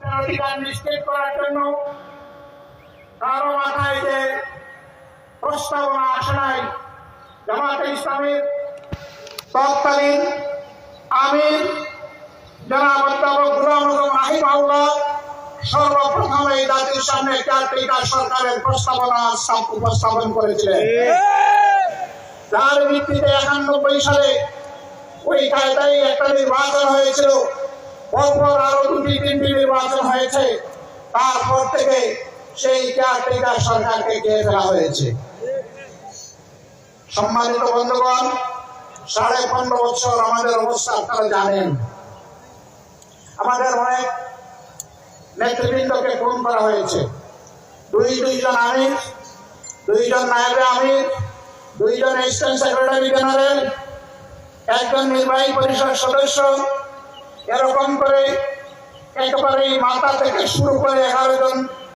অধিকার নিশ্চিত করার জন্য কারও মাথায় যে প্রস্তাবনা আসে নাই, জামাতে ইসলামের তৎকালীন আমির জনাব অধ্যাপক গুলাম আজম রাহিমাহুল্লাহ সর্বপ্রথম এই জাতির সামনে কেয়ারটেকার সরকারের প্রস্তাবনা উপস্থাপন করেছিলেন। যার ভিত্তিতে একানব্বই সালে ওই কায়দায় একটা নির্বাচন হয়েছিল। পরপর আরও দুটি, তিনটি নির্বাচন হয়েছে। তারপর থেকে সেই কেয়ারটেকার সরকারকে খেয়ে ফেলা হয়েছে। সম্মানিত বন্ধুগণ, সাড়ে পনেরো বছর আমাদের অবস্থা আপনারা জানেন। আমাদের অনেক নেতৃবৃন্দকে খুন করা হয়েছে। দুই, দুইজন আমির, দুইজন নায়েবে আমির, দুইজন অ্যাসিস্ট্যান্ট সেক্রেটারি জেনারেল একজন নির্বাহী পরিষদ সদস্য এরকম করে একেবারে মাথা থেকে শুরু করে এগারো জন